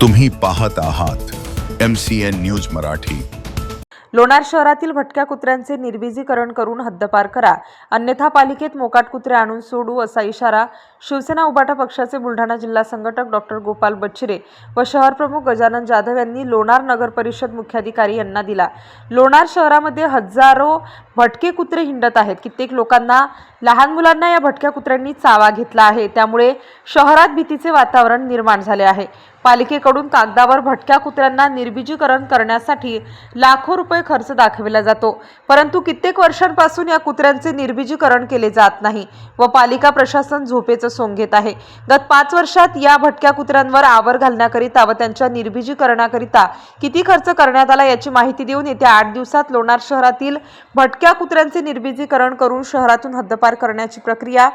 तुम्ही पाहत आहात M C N news Marathi. Lonar शहरातील भटक्या कुत्र्यांचे निर्विजीकरण करून हद्दपार करा. अन्यथा पालिकेत मोकाट कुत्रे आणून सोडू असा इशारा शिवसेना उबाटा पक्षाचे बुलढाणा जिल्हा संघटक डॉक्टर गोपाल बच्चिरे व शहर प्रमुख गजानन जाधव यांनी लोणार नगर परिषद मुख्याधिकारी यांना दिला. लोणार शहरामध्ये हजारो भटके कुत्रे हिंडत आहेत. कित्येक लोकांना लहान मुलांना या भटक्या कुत्र्यांनी चावा घेतला आहे. त्यामुळे शहरात भीतीचे वातावरण निर्माण झाले आहे. पालिकेकडून कागदावर भटक्या कुत्र्यांना निर्बीजीकरण करण्यासाठी लाखो रुपये खर्च दाखविला जातो. परंतु कित्येक वर्षांपासून या कुत्र्यांचे निर्बीजीकरण केले जात नाही व पालिका प्रशासन झोपेचं सोंग घेत आहे. गत पाच वर्षात या भटक्या कुत्र्यांवर आवर घालण्याकरिता व त्यांच्या निर्बीजीकरणाकरिता किती खर्च करण्यात आला याची माहिती देऊन येत्या आठ दिवसात लोणार शहरातील भटक्या कुत्र्यांचे निर्बीजीकरण करून शहरातून हद्दपार करण्याची प्रक्रिया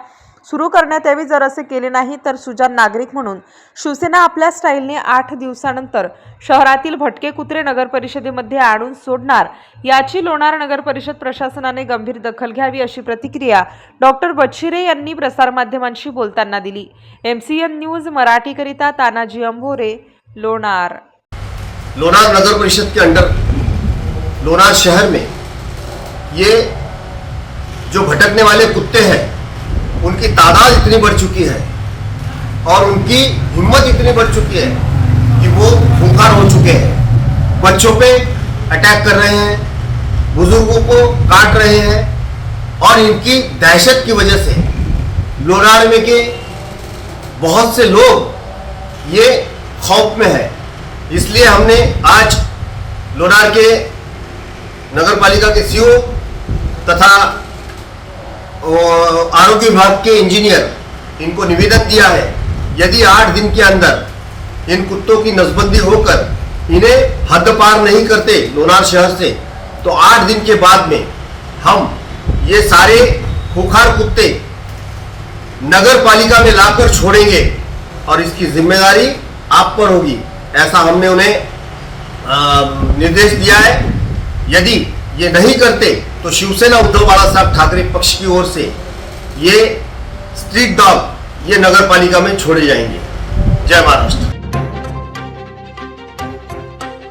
सुरू करण्यात यावी. जर असे केले नाही तर सुजान नागरिक म्हणून शिवसेना आपल्या स्टाईलने आठ दिवसानंतर शहरातील भटके कुत्रे नगर परिषदेमध्ये आणून सोडणार. याची लोणार नगर परिषद प्रशासनाने गंभीर दखल घ्यावी अशी प्रतिक्रिया डॉक्टर बच्छिरे यांनी प्रसारमाध्यमांशी बोलताना दिली. एम सी एन न्यूज मराठीकरिता तानाजी अंभोरे लोणार. लोणार नगर परिषद के अंडर लोणार शहर में ये जो भटकने वाले कुत्ते हैं, उनकी तादाद इतनी बढ़ चुकी है और उनकी हिम्मत इतनी बढ़ चुकी है कि वो खूंखार हो चुके हैं। बच्चों पे अटैक कर रहे हैं, बुज़ुर्गों को काट रहे हैं और इनकी दहशत की वजह से लोनार में के बहुत से लोग ये खौफ में है। इसलिए हमने आज लोनार के नगर पालिका के सीओ तथा आरोग्य विभाग के इंजीनियर इनको निवेदन दिया है, यदि आठ दिन के अंदर इन कुत्तों की नसबंदी होकर इन्हें हद पार नहीं करते लोनार शहर से तो आठ दिन के बाद में हम ये सारे खुखार कुत्ते नगर पालिका में लाकर छोड़ेंगे और इसकी ज़िम्मेदारी आप पर होगी। ऐसा हमने उन्हें निर्देश दिया है। यदि ये नहीं करते तो शिवसेना उद्धव बाला साहब ठाकरे पक्ष की ओर से ये स्ट्रीट डॉग ये नगर पालिका में छोड़े जाएंगे। जय महाराष्ट्र।